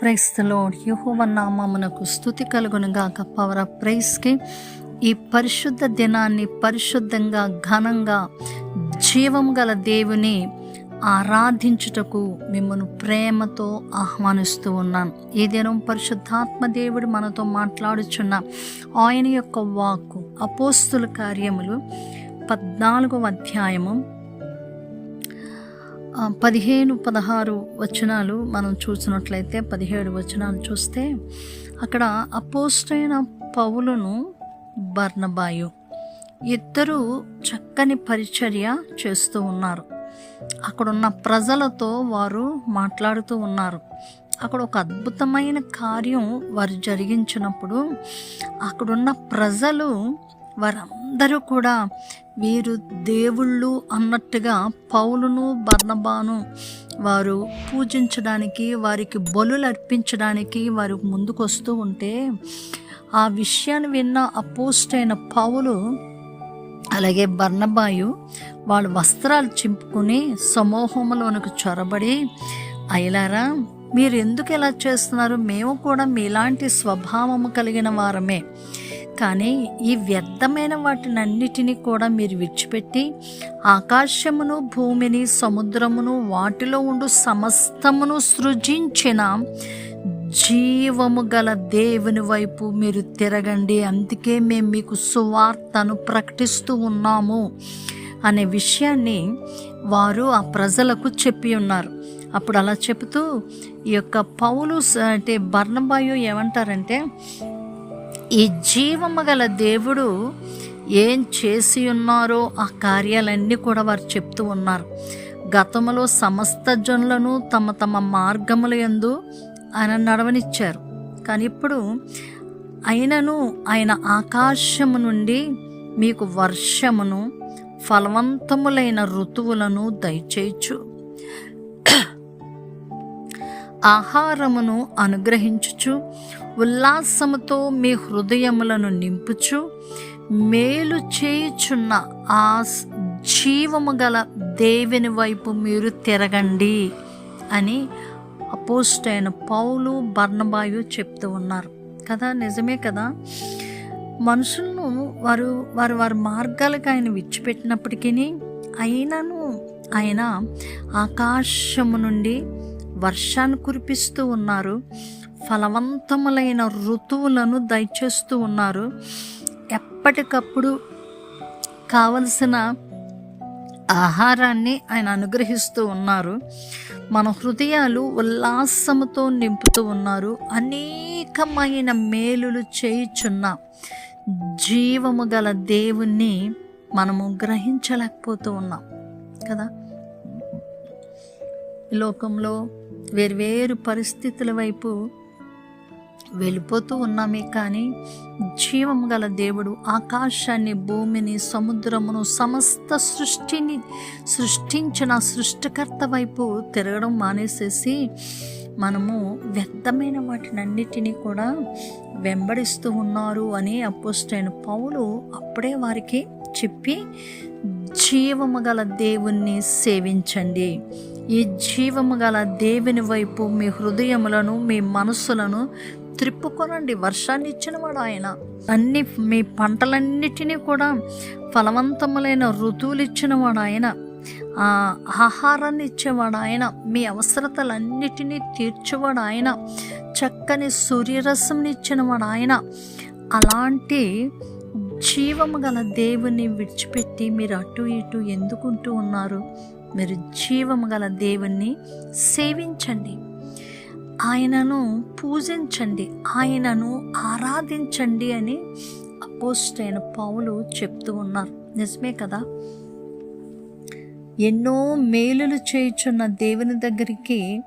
ప్రైస్లో యహోవ నామమునకు స్థుతి కలుగునుగాక పవర్ ఆఫ్ ప్రైస్కి ఈ పరిశుద్ధ దినాన్ని పరిశుద్ధంగా ఘనంగా జీవం గల దేవుని ఆరాధించుటకు మిమ్మల్ని ప్రేమతో ఆహ్వానిస్తూ ఉన్నాను. ఈ దినం పరిశుద్ధాత్మ దేవుడు మనతో మాట్లాడుచున్న ఆయన యొక్క వాక్కు అపోస్తుల కార్యములు పద్నాలుగవ అధ్యాయము పదిహేను పదహారు వచనాలు మనం చూసినట్లయితే పదిహేడు వచనాలు చూస్తే అక్కడ అపోస్టైన పౌలును బర్ణబాయు ఇద్దరు చక్కని పరిచర్య చేస్తూ ఉన్నారు. అక్కడున్న ప్రజలతో వారు మాట్లాడుతూ ఉన్నారు. అక్కడ ఒక అద్భుతమైన కార్యం వారు జరిగించినప్పుడు అక్కడున్న ప్రజలు వారందరూ కూడా వీరు దేవుళ్ళు అన్నట్టుగా పౌలును బర్ణబాను వారు పూజించడానికి వారికి బలులు అర్పించడానికి వారు ముందుకొస్తూ ఉంటే ఆ విషయాన్ని విన్న అపోస్ట్ అయిన పౌలు అలాగే బర్ణబాయు వాళ్ళ వస్త్రాలు చింపుకుని సమూహంలోనికి చొరబడి అయ్యలారా మీరు ఎందుకు ఇలా చేస్తున్నారు? మేము కూడా మీలాంటి స్వభావము కలిగిన వారమే. కానీ ఈ వ్యర్థమైన వాటినన్నిటినీ కూడా మీరు విడిచిపెట్టి ఆకాశమును భూమిని సముద్రమును వాటిలో ఉండు సమస్తమును సృజించిన జీవము గల దేవుని వైపు మీరు తిరగండి. అందుకే మేము మీకు సువార్తను ప్రకటిస్తూ ఉన్నాము అనే విషయాన్ని వారు ఆ ప్రజలకు చెప్పి ఉన్నారు. అప్పుడు అలా చెబుతూ ఈ యొక్క పౌలు అంటే బర్ణబాయు ఏమంటారంటే ఈ జీవము గల దేవుడు ఏం చేసి ఉన్నారో ఆ కార్యాలన్నీ కూడా వారు చెప్తూ ఉన్నారు. గతంలో సమస్త జనులను తమ తమ మార్గముల ఎందు ఆయన నడవనిచ్చారు. కానీ ఇప్పుడు అయినను ఆయన ఆకాశము నుండి మీకు వర్షమును ఫలవంతములైన ఋతువులను దయచేయచ్చు ఆహారమును అనుగ్రహించుచు ఉల్లాసముతో మీ హృదయములను నింపుచు మేలు చేయుచున్న ఆ జీవము గల దేవుని వైపు మీరు తిరగండి అని అపోస్టైన పౌలు బర్ణబాయు చెప్తూ ఉన్నారు. కదా నిజమే కదా? మనుషులను వారు వారు వారి మార్గాలకు ఆయన విడిచిపెట్టినప్పటికీ అయినను ఆయన ఆకాశము నుండి వర్షాన్ని కురిపిస్తూ ఉన్నారు. ఫలవంతములైన ఋతువులను దయచేస్తూ ఉన్నారు. ఎప్పటికప్పుడు కావలసిన ఆహారాన్ని ఆయన అనుగ్రహిస్తూ ఉన్నారు. మన హృదయాలు ఉల్లాసముతో నింపుతూ ఉన్నారు. అనేకమైన మేలులు చేయుచున్న జీవము గల దేవుణ్ణి మనము గ్రహించలేకపోతూ ఉన్నాం. కదా? లోకంలో వేర్వేరు పరిస్థితుల వైపు వెళ్ళిపోతూ ఉన్నామే కానీ జీవము గల దేవుడు ఆకాశాన్ని భూమిని సముద్రమును సమస్త సృష్టిని సృష్టించిన సృష్టికర్త వైపు తిరగడం మానేసేసి మనము వ్యర్థమైన వాటినన్నిటినీ కూడా వెంబడిస్తూ ఉన్నారు అని అపోస్టైన పౌలు అప్పుడే వారికి చెప్పి జీవము గల దేవుణ్ణి సేవించండి. ఈ జీవము గల దేవుని వైపు మీ హృదయములను మీ మనస్సులను త్రిప్పుకొనండి. వర్షాన్ని ఇచ్చినవాడు ఆయన. అన్ని మీ పంటలన్నిటినీ కూడా ఫలవంతములైన ఋతువులు ఇచ్చినవాడు ఆయన. ఆహారాన్ని ఇచ్చేవాడు ఆయన. మీ అవసరతలన్నిటినీ తీర్చేవాడు ఆయన. చక్కని సూర్యరసంని ఇచ్చినవాడు ఆయన. అలాంటి జీవము గల దేవుని విడిచిపెట్టి మీరు అటు ఇటు ఎందుకుంటూ ఉన్నారు? మీరు జీవము గల దేవుణ్ణి సేవించండి. ఆయనను పూజించండి ఆయనను ఆరాధించండి అని అపోస్ట్ అయిన పావులు చెప్తూ ఉన్నారు. నిజమే కదా? ఎన్నో మేలులు చేయుచున్న దేవుని దగ్గరికి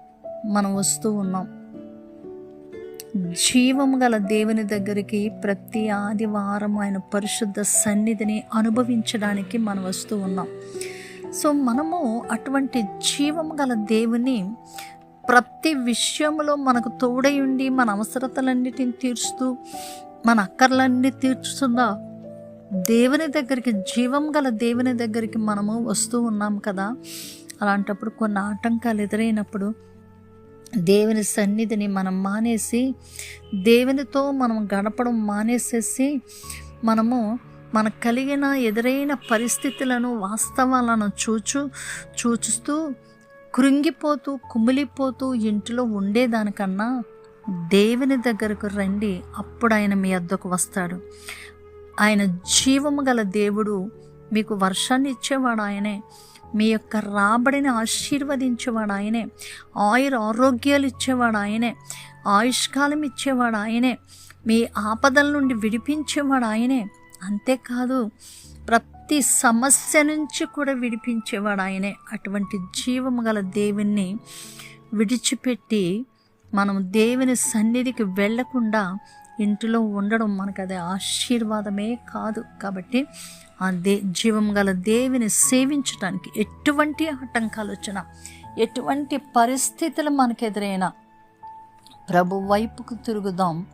మనం వస్తూ ఉన్నాం. జీవం గల దేవుని దగ్గరికి ప్రతి ఆదివారం ఆయన పరిశుద్ధ సన్నిధిని అనుభవించడానికి మనం వస్తూ ఉన్నాం. సో మనము అటువంటి జీవం గల దేవుని ప్రతి విషయంలో మనకు తోడై ఉండి మన అవసరతలన్నిటిని తీర్చుతూ మన అక్కర్లన్నీ తీర్చుతున్న దేవుని దగ్గరికి జీవం గల దేవుని దగ్గరికి మనము వస్తూ ఉన్నాం కదా? అలాంటప్పుడు కొన్ని ఆటంకాలు ఎదురైనప్పుడు దేవుని సన్నిధిని మనం మానేసి దేవునితో మనం గడపడం మానేసేసి మనము మనకు కలిగిన ఎదురైన పరిస్థితులను వాస్తవాలను చూచు చూచుస్తూ కృంగిపోతూ కుమిలిపోతూ ఇంటిలో ఉండేదానికన్నా దేవుని దగ్గరకు రండి అప్పుడు ఆయన మీ అద్దకు వస్తాడు. ఆయన జీవము గల దేవుడు మీకు వర్షాన్ని ఇచ్చేవాడు ఆయనే. మీ యొక్క రాబడిని ఆశీర్వదించేవాడు ఆయనే. ఆయుర ఆరోగ్యాలు ఇచ్చేవాడు ఆయనే. ఆయుష్కాలం ఇచ్చేవాడు ఆయనే. మీ ఆపదల నుండి విడిపించేవాడు ఆయనే. అంతేకాదు ప్రతి ప్రతి సమస్య నుంచి కూడా విడిపించేవాడు ఆయనే. అటువంటి జీవము గల దేవుణ్ణి విడిచిపెట్టి మనం దేవుని సన్నిధికి వెళ్ళకుండా ఇంటిలో ఉండడం మనకు అది ఆశీర్వాదమే కాదు. కాబట్టి ఆ దే జీవం గల దేవిని సేవించడానికి ఎటువంటి ఆటంకాలు వచ్చినా ఎటువంటి పరిస్థితులు మనకు ఎదురైనా ప్రభు వైపుకు తిరుగుదాం.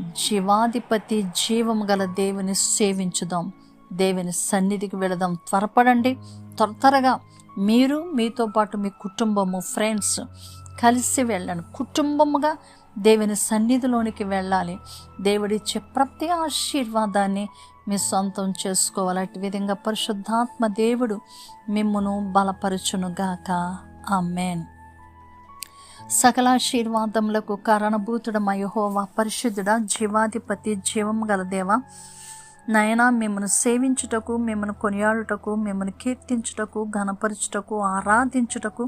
జీవాధిపతి జీవము గల దేవుని సేవించుదాం. దేవుని సన్నిధికి వెళదాం. త్వరపడండి. త్వర త్వరగా మీరు మీతో పాటు మీ కుటుంబము ఫ్రెండ్స్ కలిసి వెళ్ళండి. కుటుంబముగా దేవుని సన్నిధిలోనికి వెళ్ళాలి. దేవుడిచ్చే ప్రతి ఆశీర్వాదాన్ని మీ సొంతం చేసుకోవాలి. అటు విధంగా పరిశుద్ధాత్మ దేవుడు మిమ్మును బలపరచునుగాక ఆమెన్. సకలాశీర్వాదములకు కారణభూతుడ మయహోవా పరిశుద్ధుడ జీవాధిపతి జీవం గల దేవ నయన మిమ్మను సేవించుటకు మిమ్మను కొనియాడుటకు మిమ్మను కీర్తించుటకు ఘనపరచుటకు ఆరాధించుటకు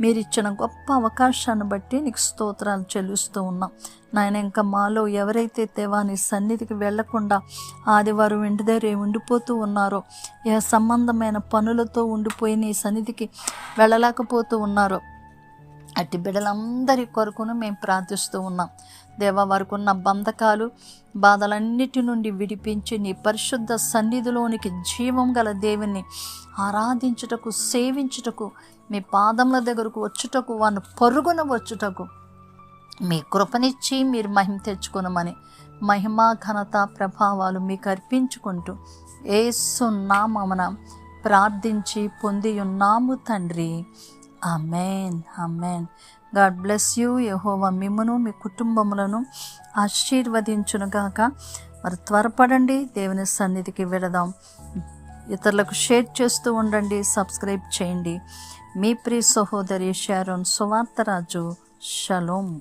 మీరు ఇచ్చిన గొప్ప అవకాశాన్ని బట్టి నీకు స్తోత్రాలు చెల్లిస్తూ ఉన్నాం. నాయన ఇంకా మాలో ఎవరైతే తేవాని సన్నిధికి వెళ్ళకుండా ఆదివారం ఇంటి దగ్గర ఉండిపోతూ ఉన్నారో ఏ సంబంధమైన పనులతో ఉండిపోయి నీ సన్నిధికి వెళ్ళలేకపోతూ ఉన్నారో అట్టి బిడ్డలందరి కొరకును మేము ప్రార్థిస్తూ ఉన్నాం. దేవ వారికి ఉన్న బంధకాలు బాధలన్నిటి నుండి విడిపించి నీ పరిశుద్ధ సన్నిధిలోనికి జీవం గల దేవుని ఆరాధించుటకు సేవించుటకు మీ పాదముల దగ్గరకు వచ్చుటకు వారిని పరుగున వచ్చుటకు మీ కృపనిచ్చి మీరు మహిమ తెచ్చుకునమని మహిమ ఘనత ప్రభావాలు మీకు అర్పించుకుంటూ ఏసున్నామన ప్రార్థించి పొంది ఉన్నాము తండ్రి. Amen amen God bless you యహోవ మిమ్మను మీ కుటుంబములను ఆశీర్వదించునుగాక మరి త్వరపడండి దేవుని సన్నిధికి వెళదాం. ఇతరులకు షేర్ చేస్తూ ఉండండి సబ్స్క్రైబ్ చేయండి. మీ ప్రియ సహోదరి షారోన్ సువార్తరాజు షలోమ్